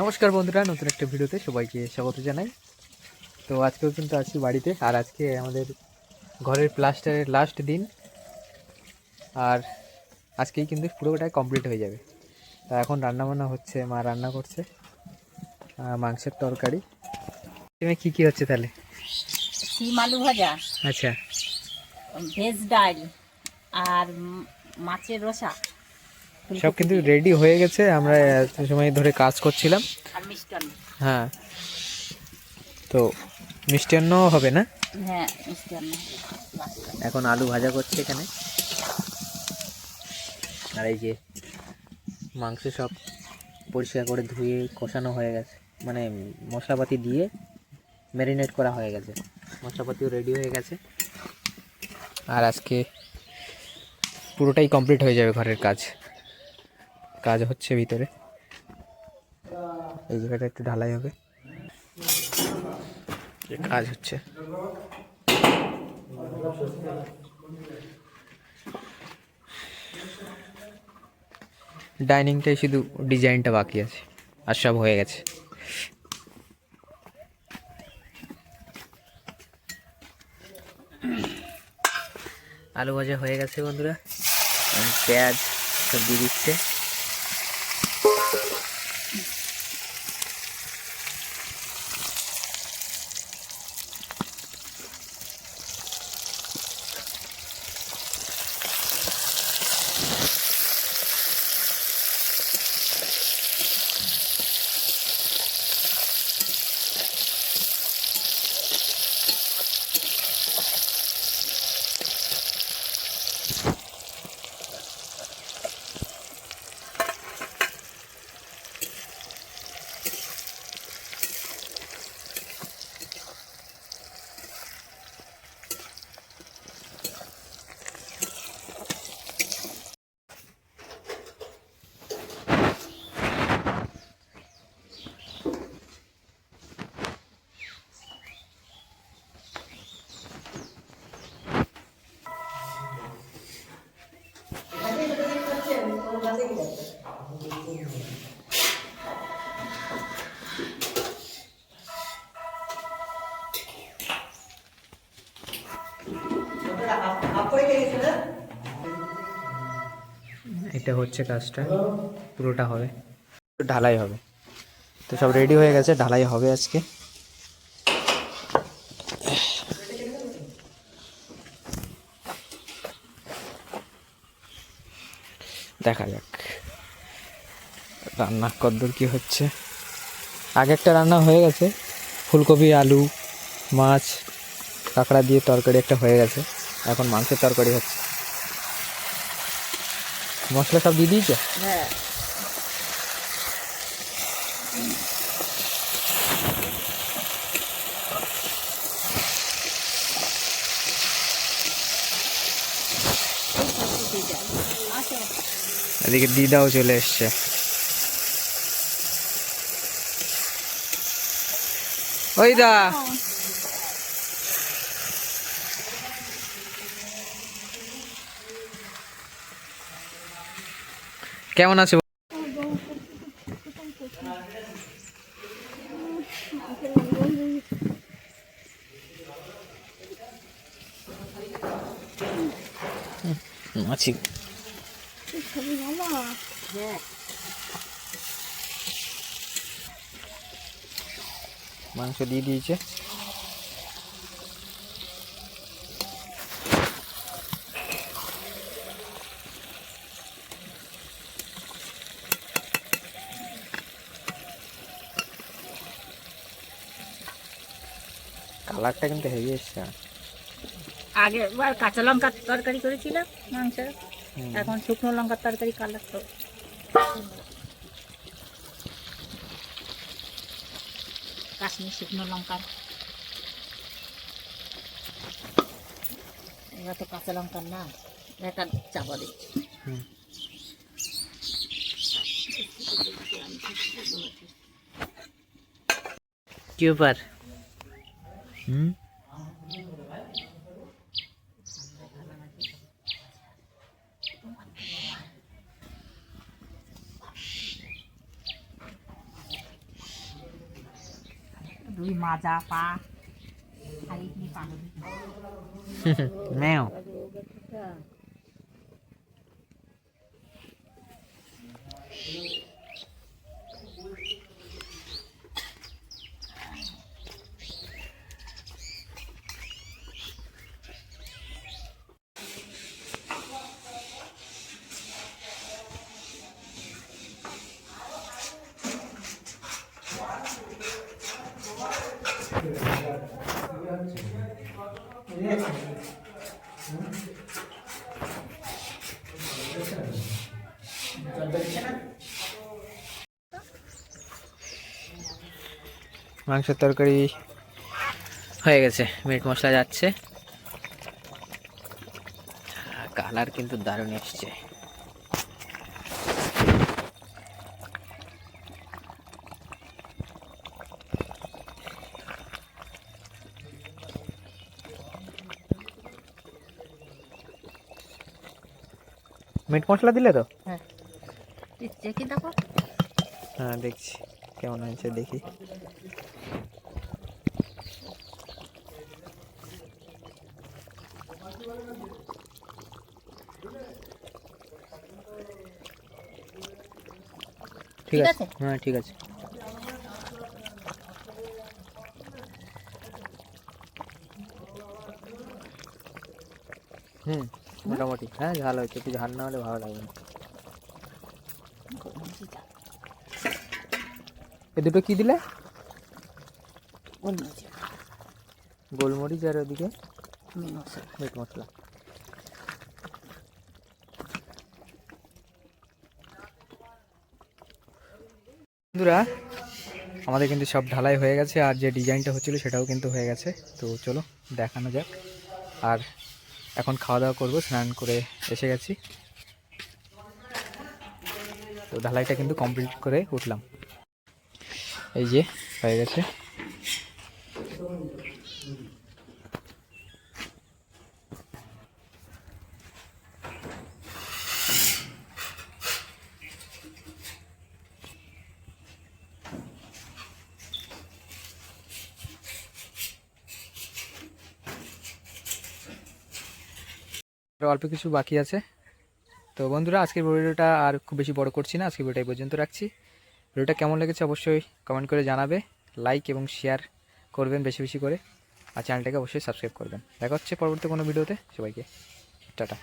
নমস্কার বন্ধুরা নতুন একটা ভিডিওতে সবাইকে স্বাগত জানাই। তো আজকেও কিন্তু আছি বাড়িতে আর আজকে আমাদের ঘরের প্লাস্টারের লাস্ট দিন। আর আজকেই কিন্তু পুরোটাই কমপ্লিট হয়ে যাবে। তা এখন রান্না বান্না হচ্ছে মা রান্না করছে মাংসের তরকারি। এখানে কী কী হচ্ছে তাহলে? শিম আলু ভাজা আচ্ছা। ভেজ ডাল আর মাছের রসা। সব কিন্তু রেডি হয়ে গেছে আমরা এত সময় ধরে কাজ করছিলাম। হ্যাঁ। তো মিষ্টান্ন হবে না? হ্যাঁ এখন আলু ভাজা করছে এখানে। আর এই যে মাংস সব পরিষ্কার করে ধুয়ে কষানো হয়ে গেছে। মানে মশলাপাতি দিয়ে ম্যারিনেট করা হয়ে গেছে। মশলাপাতিও রেডি হয়ে গেছে। আর আজকে পুরোটাই কমপ্লিট হয়ে যাবে ঘরের কাজ। কাজ হচ্ছে ভিতরে। এই জায়গাটা একটু ঢালাই হবে। কাজ হচ্ছে। ডাইনিংটাই শুধু ডিজাইনটা বাকি আছে, আর সব হয়ে গেছে। আলু ভাজা হয়ে গেছে বন্ধুরা। পেঁয়াজ সব দিয়ে দিচ্ছে। Thank you. এটা হচ্ছে কাজটা, পুরোটা হবে। ঢালাই হবে। তো সব রেডি হয়ে গেছে, ঢালাই হবে আজকে। দেখা যাক। রান্না কদ্দুর কি হচ্ছে? আগে একটা রান্না হয়ে গেছে। ফুলকপি, আলু, মাছ, কাঁকড়া দিয়ে তরকারি একটা হয়ে গেছে। এখন মাংসের তরকারি হচ্ছে। মশলা সব দিয়ে দিয়েছে? হ্যাঁ। এদিকে দিদাও চলে এসছে। ওই দা। কেমন আছে? আছি মাংস দিয়ে দিয়েছে। কালারটা কিন্তু হেভি এসছে। আগে বার কাঁচা লঙ্কার তরকারি করেছিলাম মাংস। এখন শুকনো লঙ্কার তরকারি কালার তো কাশ্মীর শুকনো লঙ্কার এবার তো কাঁচা লঙ্কার না একটা চাপা হুম। কি ব্যাপার হুম? দুই মাজা পা আর এখানে পাগল ম্যাও মাংসের তরকারি হয়ে গেছে মিট মশলা যাচ্ছে। কালার কিন্তু দারুণ এসছে। মিট মশলা দিলে তো? হ্যাঁ। দেখো? হ্যাঁ দেখছি। কেমন হয়েছে দেখি। ঠিক আছে? হ্যাঁ ঠিক আছে। হুম। মোটামুটি। হ্যাঁ ঝাল হয়েছে। একটু ঝাল না হলে ভালো লাগবে না। এ দুটো কি দিলে? গোলমরিচ আর ওদিকে মিট মশলা। বন্ধুরা, আমাদের কিন্তু সব ঢালাই হয়ে গেছে, আর যে ডিজাইনটা হচ্ছিল সেটাও কিন্তু হয়ে গেছে। তো চলো, দেখানো যাক। আর এখন খাওয়া দাওয়া করব, স্নান করে এসে গেছি। তো ঢালাইটা কিন্তু কমপ্লিট করে উঠলাম। এই যে, হয়ে গেছে। অল্প কিছু বাকি আছে। তো বন্ধুরা, আজকের ভিডিওটা আর খুব বেশি বড় করছি না। আজকের ভিডিওটা পর্যন্ত রাখছি। ভিডিওটা কেমন লেগেছে অবশ্যই কমেন্ট করে জানাবে। লাইক এবং শেয়ার করবেন বেশি বেশি করে। আর চ্যানেলটাকে অবশ্যই সাবস্ক্রাইব করবেন। দেখা হচ্ছে পরবর্তী কোনো ভিডিওতে। সবাইকে, টাটা।